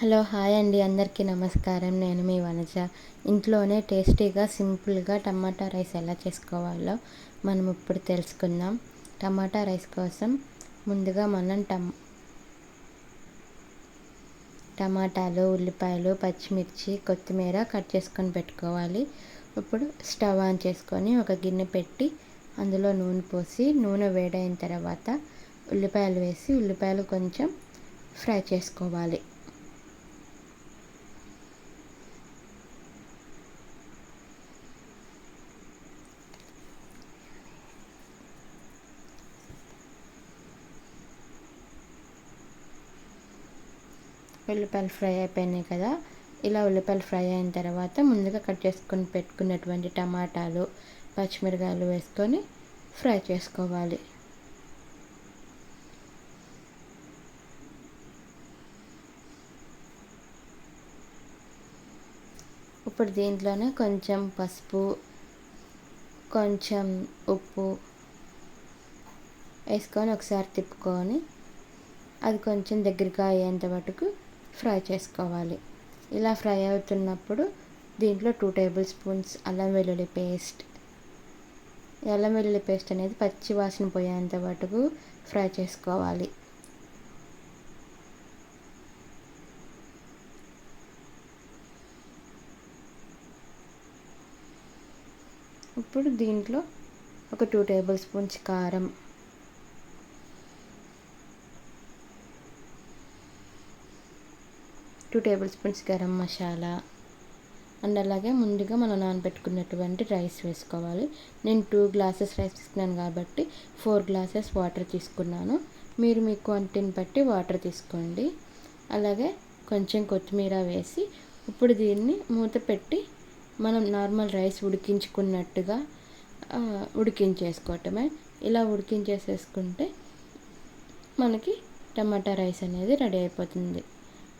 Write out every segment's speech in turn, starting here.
Hello hi అండి. అందరికీ నమస్కారం. నేను మీ వనజ. ఇంట్లోనే టేస్టీగా సింపుల్గా టమాటా రైస్ ఎలా చేసుకోవాలో మనం ఇప్పుడు తెలుసుకుందాం. టమాటా రైస్ కోసం ముందుగా మనం టమ్ టమాటాలు ఉల్లిపాయలు పచ్చిమిర్చి కొత్తిమీర కట్ చేసుకొని పెట్టుకోవాలి. ఇప్పుడు స్టవ్ ఆన్ చేసుకొని ఒక గిన్నె పెట్టి అందులో నూనె పోసి నూనె వేడైన తర్వాత ఉల్లిపాయలు వేసి ఉల్లిపాయలు కొంచెం ఫ్రై చేసుకోవాలి. ఉల్లిపాయలు ఫ్రై అయిపోయినాయి కదా ఇలా ఉల్లిపాయలు ఫ్రై అయిన తర్వాత ముందుగా కట్ చేసుకొని పెట్టుకున్నటువంటి టమాటాలు పచ్చిమిరకాయలు వేసుకొని ఫ్రై చేసుకోవాలి. ఇప్పుడు దీంట్లోనే కొంచెం పసుపు కొంచెం ఉప్పు వేసుకొని ఒకసారి తిప్పుకొని అది కొంచెం దగ్గరగా అయ్యేంత మటుకు ఫ్రై చేసుకోవాలి. ఇలా ఫ్రై అవుతున్నప్పుడు దీంట్లో టూ టేబుల్ స్పూన్స్ అల్లం వెల్లుల్లి పేస్ట్ అల్లం వెల్లుల్లి పేస్ట్ అనేది పచ్చి వాసన పోయేంత మటుకు ఫ్రై చేసుకోవాలి. ఇప్పుడు దీంట్లో ఒక టూ టేబుల్ స్పూన్స్ కారం. Two tablespoons garam masala and అలాగే ముందుగా మనం నానబెట్టుకున్నటువంటి రైస్ వేసుకోవాలి. నేను టూ గ్లాసెస్ రైస్ తీసుకున్నాను కాబట్టి ఫోర్ గ్లాసెస్ వాటర్ తీసుకున్నాను. మీరు మీ క్వాంటిటీని బట్టి వాటర్ తీసుకోండి. అలాగే కొంచెం కొత్తిమీర వేసి ఇప్పుడు దీన్ని మూత పెట్టి మనం నార్మల్ రైస్ ఉడికించుకున్నట్టుగా ఉడికించేసుకోవటమే. ఇలా ఉడికించేసేసుకుంటే మనకి టమాటా రైస్ అనేది రెడీ అయిపోతుంది.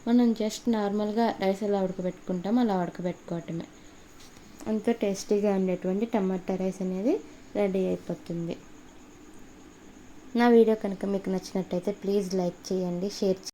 మనం జస్ట్ నార్మల్గా రైస్ ఎలా ఉడకబెట్టుకుంటాం అలా ఉడకబెట్టుకోవటమే. అంత టేస్టీగా ఉండేటువంటి టమాటా రైస్ అనేది రెడీ అయిపోతుంది. నా వీడియో కనుక మీకు నచ్చినట్టయితే ప్లీజ్ లైక్ చేయండి షేర్